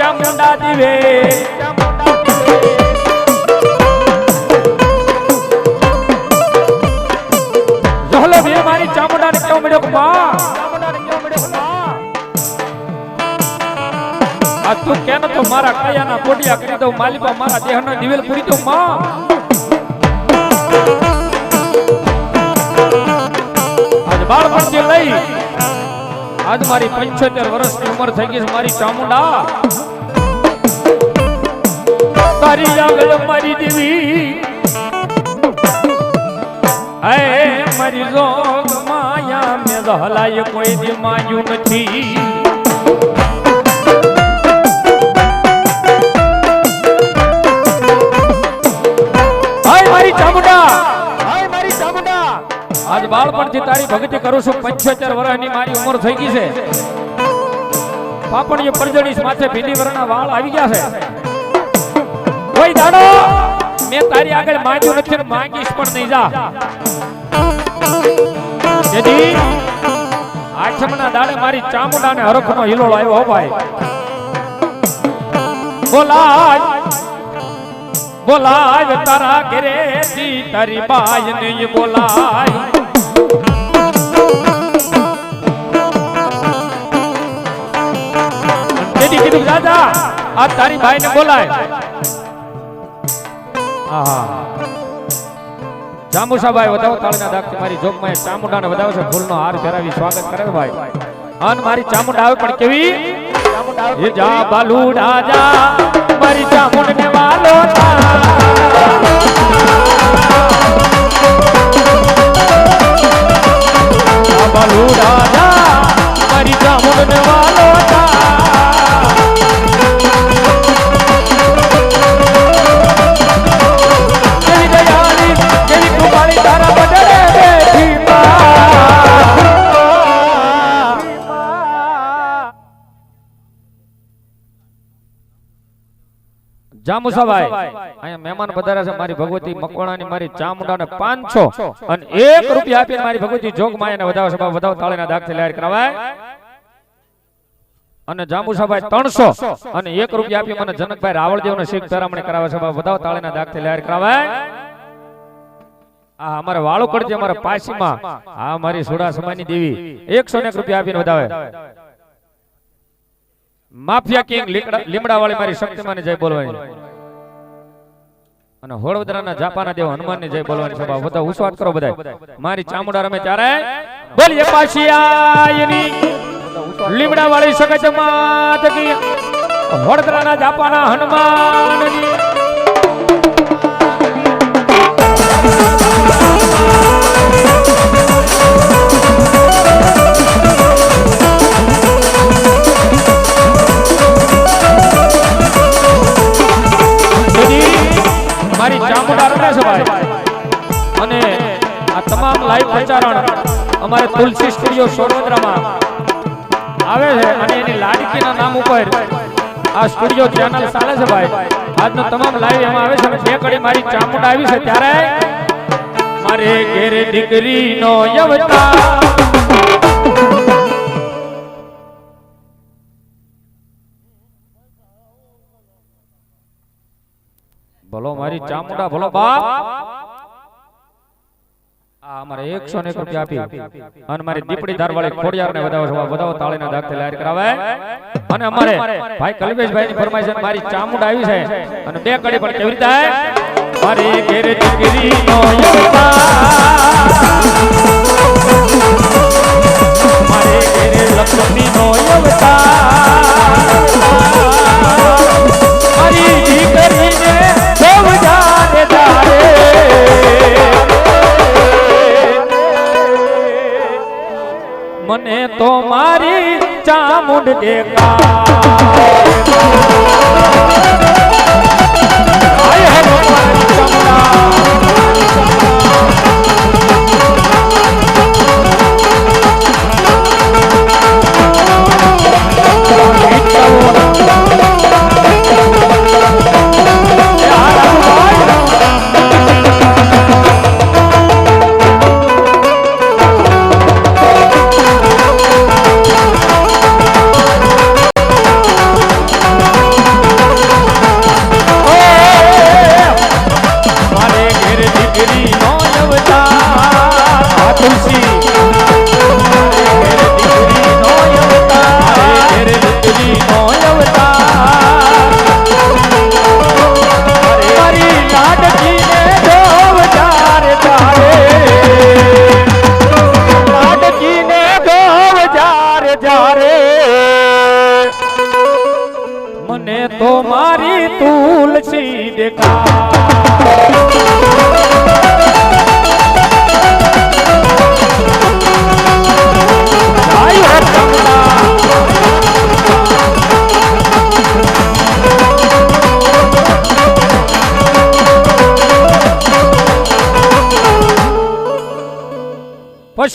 ચામુંડા દિવે જોહલો બે મારી ચામુંડાને કેવો મળ્યો માં તું કેનો તો મારા કાયાના કોડિયા કરી દઉં માલિકા મારા દેહનો દિવેલ પૂરી દઉં માં આજ બાળપણથી લઈ આજ મારી પંચોતેર વર્ષની ઉંમર થઈ ગઈ છે મારી ચામુંડા તારી જાગલ મારી દેવી. હે મારી જોગ માયા મેં દહલાય હલાય કોઈ દી માયું નથી. મારી મારી ચામુંડા. આજ બાળપણથી તારી ભક્તિ કરું છું પંચોતેર વર્ષની મારી ઉંમર થઈ ગઈ છે. પાપણીય પરજડીશ માથે ભીલી વરના વાળ આવી ગયા છે. દાડો મેં તારી આગળ માંગ્યું નથી માંગીશ પણ નહીં, જા. તેથી આઠમના દાડે મારી ચામુંડાને હરખનો હિલોળ આવ્યો હો ભાઈ. બોલાજ બોલાજ તારા ઘરેથી તારી બાય નહીં બોલાય. કીધું દાદા આ તારી ભાઈને બોલાય. આહા. જાંબુસાભાઈ વધાવો તાળીના દાગથી મારી જોગમાં ચામુંડાને વધાવે છે. ફૂલનો હાર ફેરાવી સ્વાગત કરે ભાઈ. અન મારી ચામુંડા આવે પણ કેવી? એ જા બાલુડા જા મારી ચામુંડ જાંબુસાભાઈ અહીંયા મહેમાન પધાર્યા છે મારી ભગવતી મકવાણાની મારી ચામુંડાને પાંચસો અને એક રૂપિયા આપીને મારી ભગવતી જોગ વધાવો છે. વધાવો તાળીના દાગથી લહેર કરાવાય. અને જાંબુસાભાઈ ત્રણસો અને એક રૂપિયા આપી મને જનકભાઈ રાવળદેવને શીખ પેરામણી કરાવે છે. વધાવો તાળીના દાગથી લહેર કરાવાય. આ અમારે વાળો કરજે અમારા પાસીમાં આ મારી સોડા સમાની દેવી એકસો ને એક રૂપિયા આપીને વધાવે. માફિયા કિંગ લીમડા વાળી મારી શક્તિમાની જય બોલવાની અને હોળવદરાના જાપાના દેવ હનુમાનની જય બોલવાની સભા બધા ઉસ્વાદ કરો બધા મારી ચામુંડા રમે ત્યારે બોલીએ પાશિયાયની લીમડા વાળી સગત માત હોળદરાના જાપાના હનુમાનની અને આ તમામ લાઈવ પ્રચારણ અમારે તુલસી સ્ટુડિયો સોડવદરામાં આવે છે અને એની લાડકીના નામ ઉપર આ સ્ટુડિયો ચેનલ ચાલે છે ભાઈ. આજનો તમામ લાઈવ એમાં આવે છે બે કડી મારી ચામુંડા આવી છે. ત્યારે મારે ઘેરે દીકરીનો અવતાર. ભલો મારી ચામુંડા ભલો બાપ. આ અમારે એકસો ને એક રૂપિયા આપી. અને મારી દીપડી ધારવાળી ખોડિયાર ને વધાવો છે. વધાવો તાળીના દાખતે લાયર કરાવે. અને અમારે ભાઈ કલ્પેશભાઈ ની ફરમાઈશ મારી ચામુંડા આવી છે. અને બે કડી પણ કેવી રીતે? મારી ઘેરે દીકરી નો મારે ઘેરે લક્ષ્મી નો મારી દીકરીને મને તો મારી ચામુંડ દેખા Oh,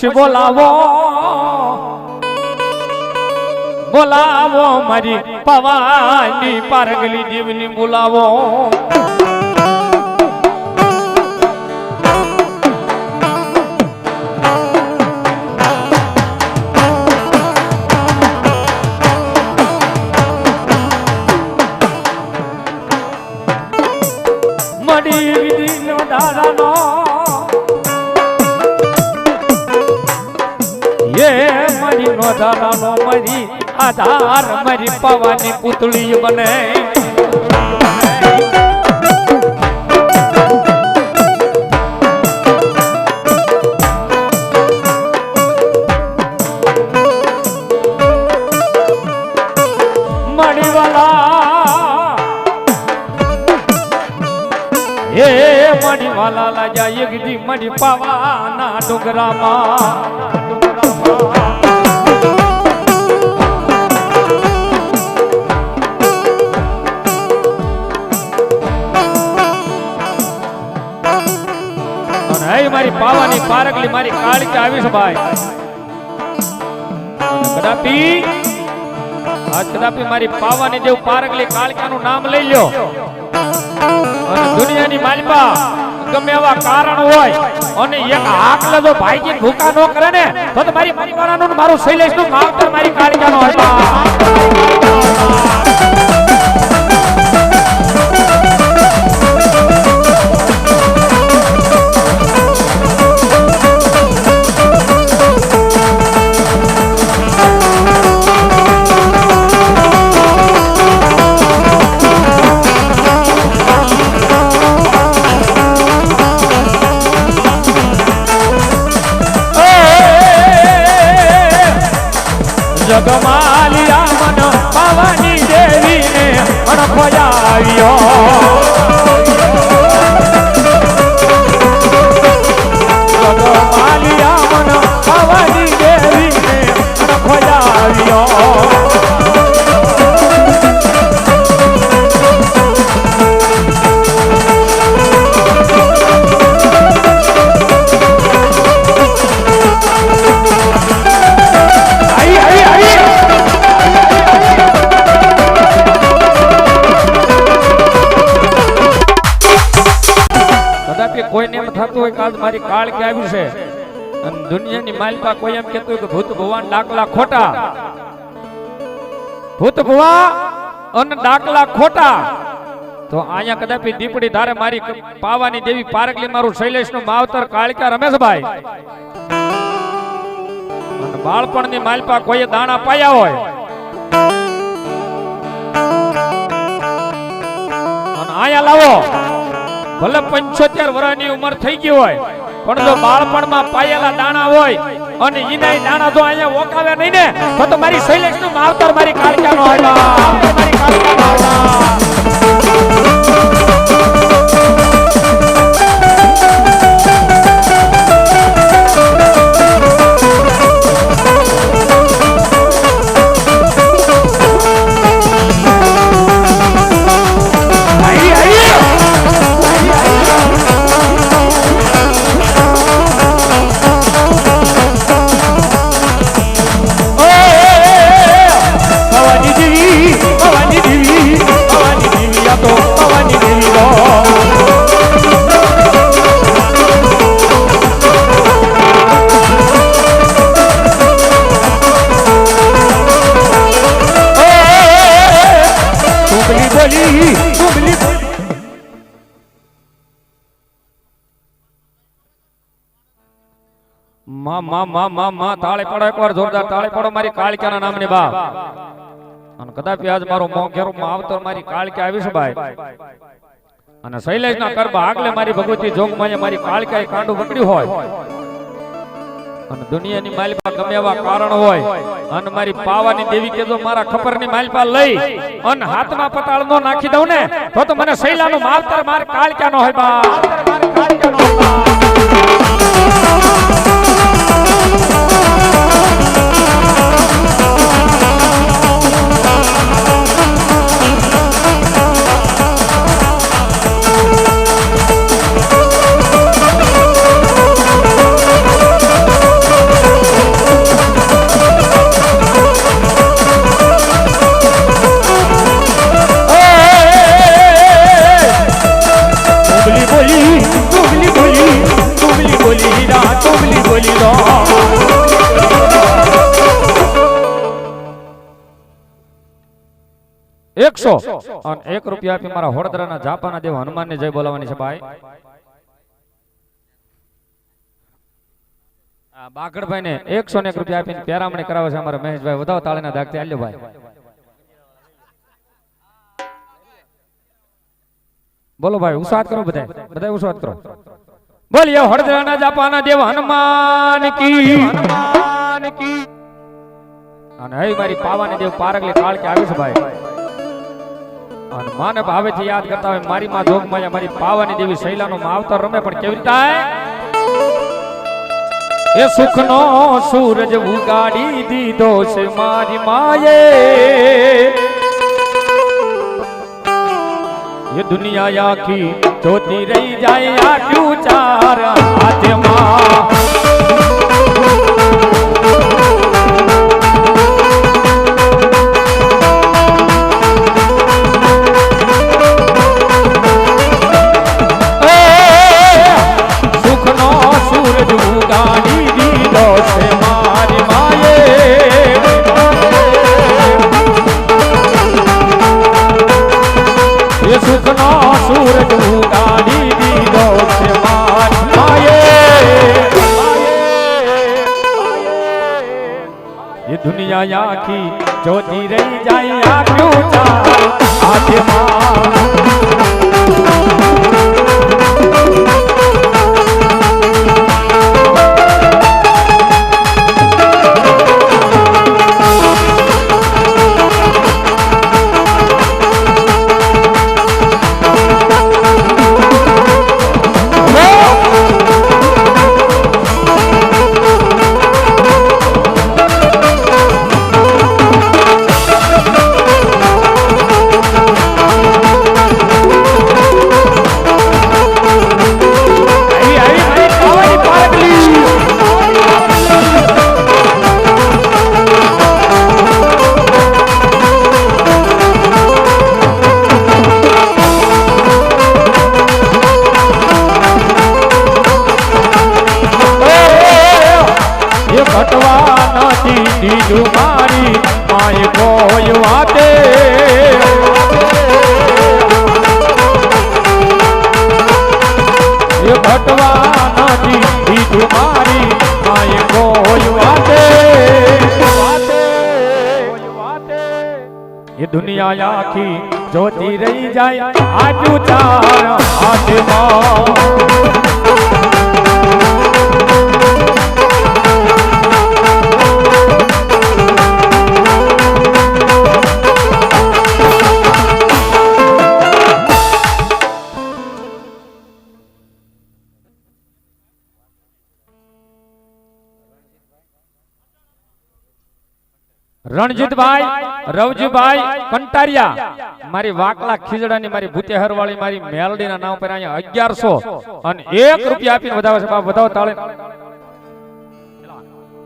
પછી બોલાવો. બોલાવો મારી પવાની પારગલી દેવની બોલાવો. મારી મરી આધાર મરી પવાની પુતળી બને. હે મણીવાલા લાજા યગદી મણી પાવાના ડુંગરામાં. મારી પારકલી મારી કાળકી આવીશ ભાઈ? કદાપી આજ કદાપી મારી પાવાની દેવ પારકલી કાળકાનું નામ લઈ લ્યો. દુનિયાની માલિપા ગમે એવા કારણ હોય, અને એક હાકલે જો ભાઈજી ભૂકા ન કરે ને, તો મારી પરિવારનું મારું શૈલેષનું માવતર મારી કાળકાનો હતા જગમાલિયા મન પાવાની દેવીને અણખોજાવ્યો કાળ કે આવ્યું છે? અને દુનિયાની માલિપા કોઈ એમ કેતું કે ભૂત ભગવાન ડાકલા ખોટા. ભૂત ભુવા અને ડાકલા ખોટા. તો અહીંયા કદાપી દીપડી ધારે મારી પાવાની દેવી પારકલી મારું શૈલેષનું માવતર કાળકા રમેશભાઈ અને બાળપણની માલપા કોઈએ દાણા પાયા હોય. અને અહીંયા લાવો. ભલે પંચોતેર વર્ષની ઉંમર થઈ ગઈ હોય. પણ જો બાળપણમાં પાયેલા દાણા હોય અને ઈનાય દાણા જો અહીંયા ઓકાવે નહીં ને, તો મારી શૈલેષનું માવતર મારી કાળકાનો આવ્યા મારી કાળકાનો આવ્યા માં માં માં માં માં, તાળી પડો એકવાર જોરદાર તાળી પડો મારી કાળકાના નામની બા. અને કદાપી આજ મારો મોં ઘેરો આવતો મારી કાળકી આવીશ ભાઈ. અને શૈલેષના ગરબા આગલે મારી ભગવતી જોગમાએ મારી કાળકાએ કાંડું પકડ્યું હોય. અને દુનિયાની માલપા ગમે એવા કારણ હોય. અને મારી પાવાની દેવી કેજો મારા ખપરની માલપા લઈ, અને હાથમાં પતાળ નો નાખી દઉં ને, તો તો મને શૈલાનું માવતર માર કાળક્યા નો હોય બા. એક રૂપિયા આપી મારા હોડદરાના જાપાના દેવ હનુમાનને જય બોલાવવાની છે, ભાઈ. આ બાગડભાઈને એકસો ને એક રૂપિયા આપીને પેરામણી કરાવે છે અમારા મહેશભાઈ. વધાવ તાળીના દાગથી આલ્યો, ભાઈ. બોલો, ભાઈ ઉસાદ કરો બધા બધા ઉસાદ કરો. બોલીએ હળદરાના જાપાના દેવ હનુમાન કી. હનુમાન કી. અને હે મારી પાવાની દેવ પારગલી કાળ આવી છે, ભાઈ. અને માને ભાવેથી યાદ કરતા હોય, મારી માં જોગમાયા મારી પાવાની દેવી શૈલાનો માવતર રમે પણ કેવી રીતે આય? એ સુખનો સૂરજ ઉગાડી દીધો છે મારી માયે એ દુનિયા આખી જોતી રહી જાય આપ્યું ચાર હાથમાં એ સુખનો સૂરજ ઉગાડી દીધો છે મારી માયે એ દુનિયા આખી જોતી રહી જાય આપ્યું ચાર હાથમાં આવી જાય આજુ ચાર હાથમાં. રણજીતભાઈ રવજીભાઈ કંટારિયા, મારી વાકલા ખીજડાની, મારી ભૂતેહર વાળી મારી મેલડીના નામ પર અહીંયા અગિયારસો અને એક રૂપિયા આપીને વધાવે છે. બાપ વધાવો તાળે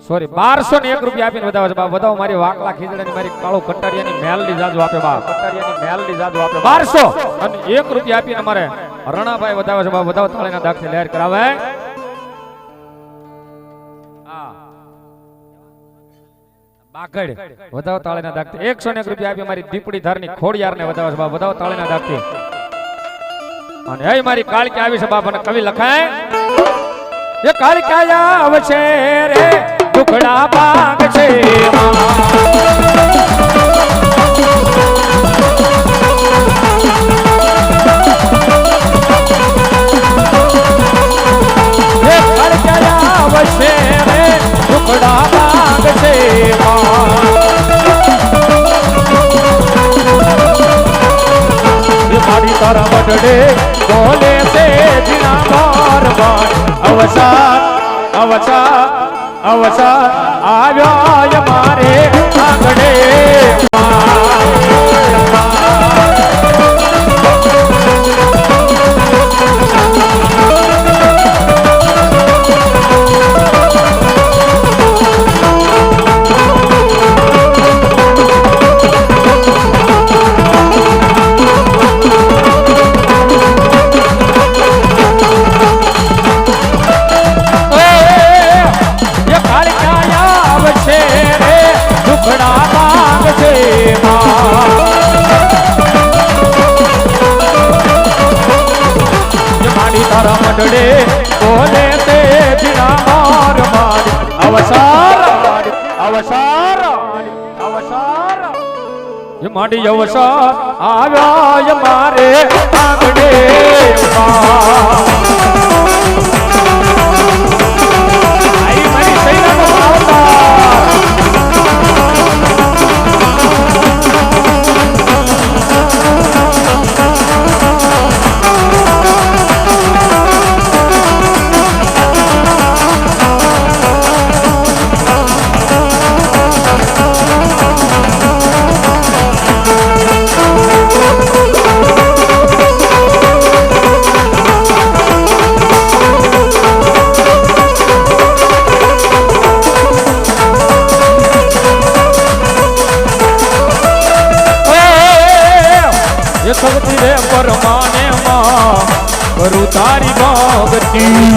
સોરી બારસો ને એક રૂપિયા આપીને વધાવે છે. બાપ વધાવો, મારી વાકલા ખીજડાની, મારી કાળો કંટારિયાની મેલડી જાજુ આપે બાપ. કંટારિયાની મેલડી જાજુ આપે બારસો અને એક રૂપિયા આપીને અમારે રણાભાઈ વધાવે છે. બાપ વધાવો તાળીના દાખલે લહેર કરાવે. બાગડ વધાવ તાળીના દાગથી. એકસો રૂપિયા આપી મારી દીપડી ધારની ખોડિયાર ને વધાવે બાપ. વધાવ તાળીના દાગથી. અને હે મારી કાળકી આવી છે, બાપ. અને કવિ લખાય, એ કાળિકાયા આવશે રે દુખડા ભાગ છે તારા બડડે બોલે છે જીના બાર બાર અવસાર અવસાર અવસાર આવ્યો મારે આંગણે. એ ભક્તિ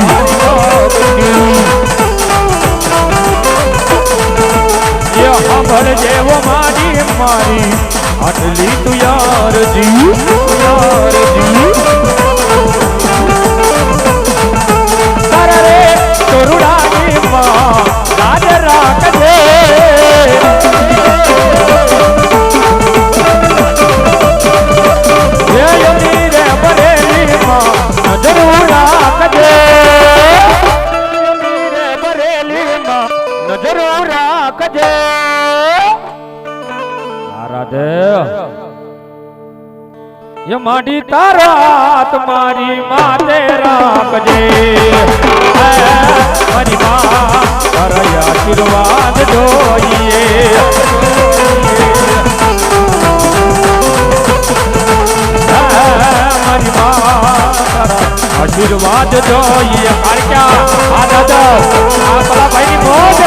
ય માડી તારા મારી માતે રાખજે હે, મારી મા તારા આશીર્વાદ જોઈએ મારી મા તારા આશીર્વાદ જોઈએ કાળક્યા આ દાદા આ પેલા ભાઈની મોજ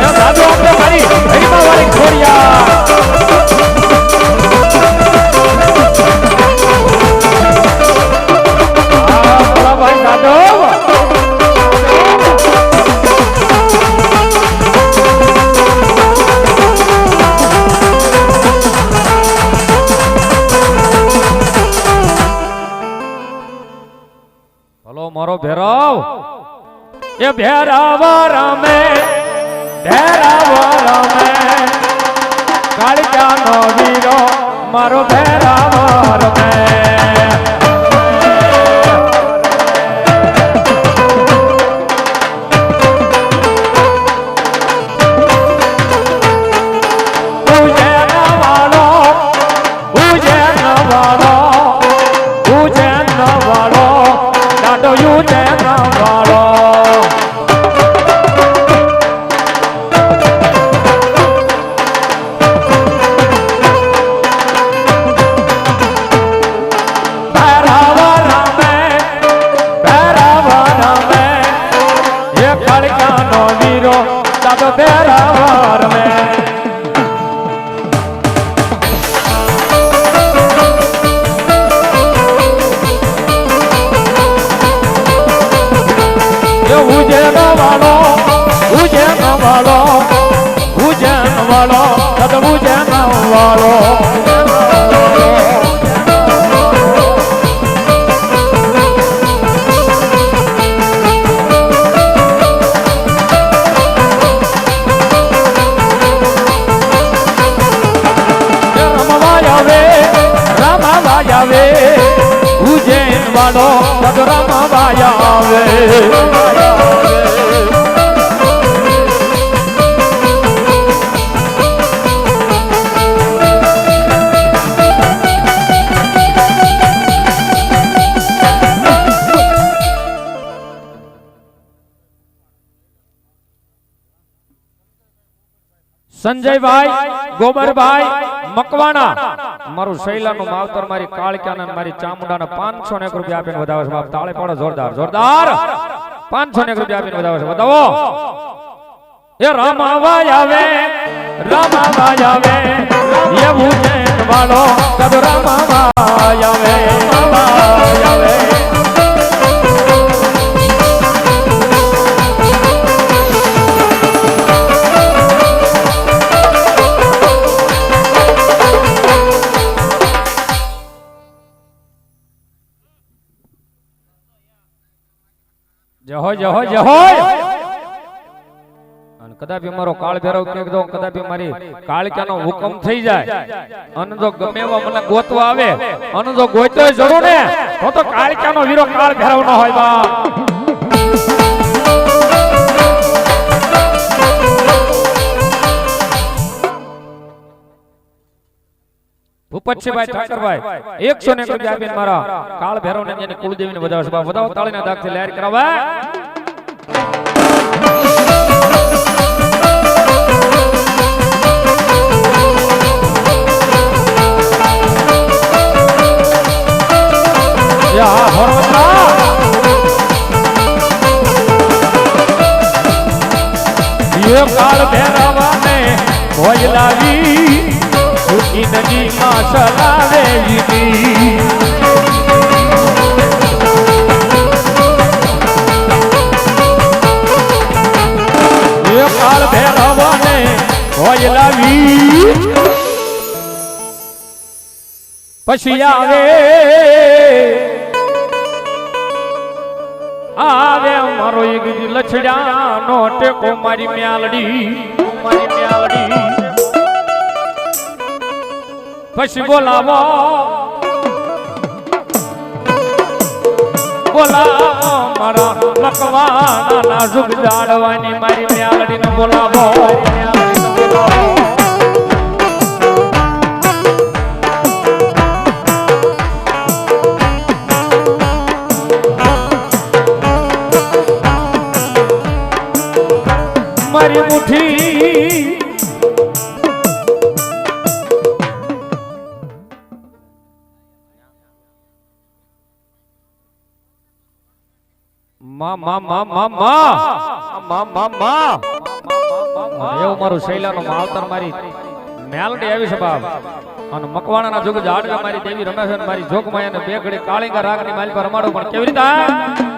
એ દાદુ આપણે મારી હરીમા વાળી ખોડિયા આ મારો ભેરવ. એ ભેરાવ રમે ભેરાવ રમે. કાળિયા નો વીરો મારો ભેરાવ રમે. સંજયભાઈ ગોબરભાઈ મકવાણા. મારું શૈલાનું માવતર મારી કાળક્યાના મારી ચામુંડાના પાંચસો ને રૂપિયા આપીને વધાવે છે. બાપ તાળે પાડો જોરદાર જોરદાર. પાંચસો ને એક રૂપિયા આપીને વધાવે છે. વધાવો. એ રામાવાય આવે રામાવાય આવે એવું છે વાળો. રામાવાય આવે રામાવાય આવે. હોય અને કદાપી મારો કાળ ભેરવ કે દો કદાપી મારી કાળક્યાનો હુકમ થઈ જાય. અને જો ગમે એવા મને ગોતવા આવે, અને જો ગોતો જરૂર ને, તો કાળક્યાનો વીરો કાળ ભેરવ ન હોય બા ભૂપતસિંહભાઈ ઠાકરભાઈ એકસો ને એક રૂપિયા આપીને મારા. કાળ ભેરવ ને જેને કુળદેવીને વધાવો છે બા વધાવો તાળીના દાગથી લહેર કરાવે. યા હોરવતરા યો કાળ ભેરવાને ભોજ લાવી નદીમાં ચલાવે. યો કાળ ભેરવાને ભોય લાવી પછી આવે આવે મારો એક લછડાનો ટેકો મારી મ્યાલડી મારી મ્યાલડી પછી બોલાવો. બોલાવો મારા મકવાના નાજુક જાડવાની મારી મ્યાલડીને બોલાવો. મારી મુઠ્ઠી મા મા મા મા મા. મા મા મા. એવું મારું શૈલાનું માવતર મારી મેલડી આવી છે બાપ. અને મકવાણાના જોગ જાડવે મારી દેવી રમેશ મારી જોગ માયા બે ઘડી રાગ રાગની માલ પર રમાડો પણ કેવી રીતે?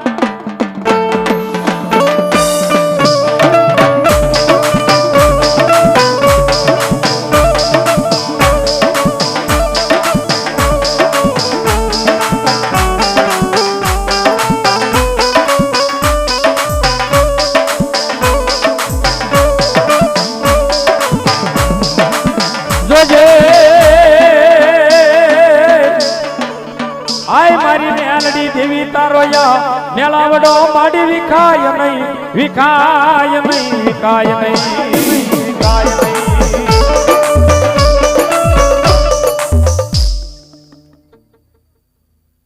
તારો મેલાવડો માડી વિખાય નહીં વિખાય નહીં વિખાય નહીં. વિખાય નહીં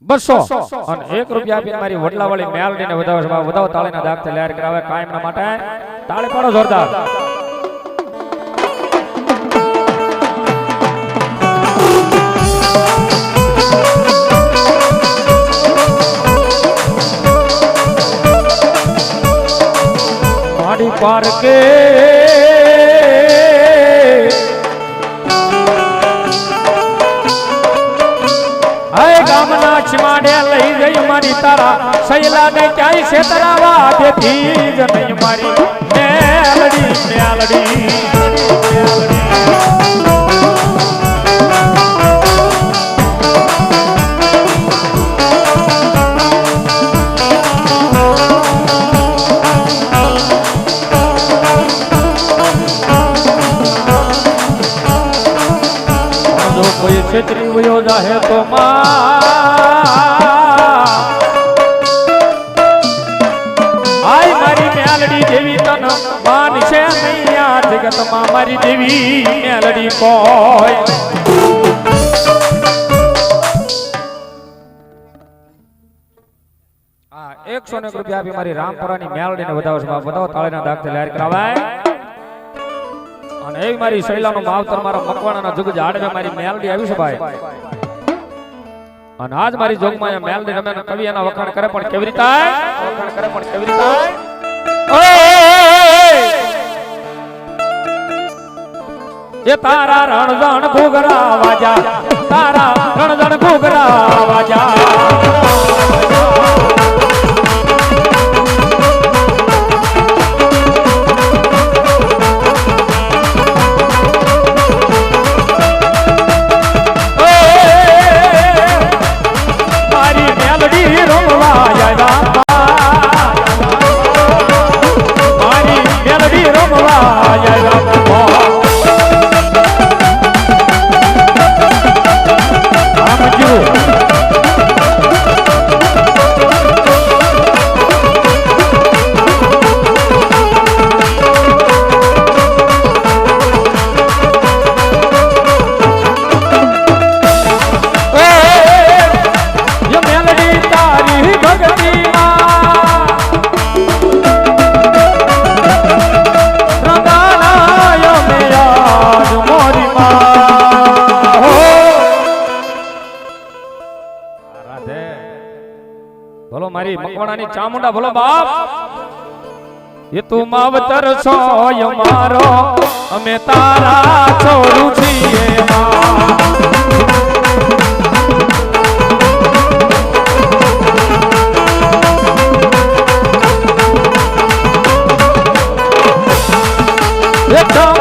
બસો. અને એક રૂપિયા આપીને મારી વડલાવાળી મેલડીને વધાવે વધાવો તાળીના દાગથી લહેર કરાવે, કાયમના માટે. તાળી પાડો જોરદાર. પારકે હે ગામના ચીમાડે લઈ ગઈ મારી તારા. સૈલા ને ક્યાંય છે તરાવા તેથી જ નહીં મારી. મેલડી મેલડી મેલડી. રૂપિયા આપી મારી રામપુરાની મેલડીને વધાવો છે. વધાવો તાળીના દાગથી લહેર કરાવાય અને એવી મારી શૈલાનો માવતર, મારા મકવાણાના જુગ જાડવે મારી મેલડી આવી છે ભાઈ. અને આજ મારી જોગમાં મેલડી રમે કવિ એના વખાણ કરે પણ કેવી રીતે વખાણ કરે પણ કેવી રીતે એ તારા રણજણ ઘૂઘરા વાજા. તારા રણજણ ઘૂઘરા વાજા. રાણી ચામુંડા ભલો બાપ. એ તું માવતર છો અમારો અમે તારા છોડું છીએ Let's!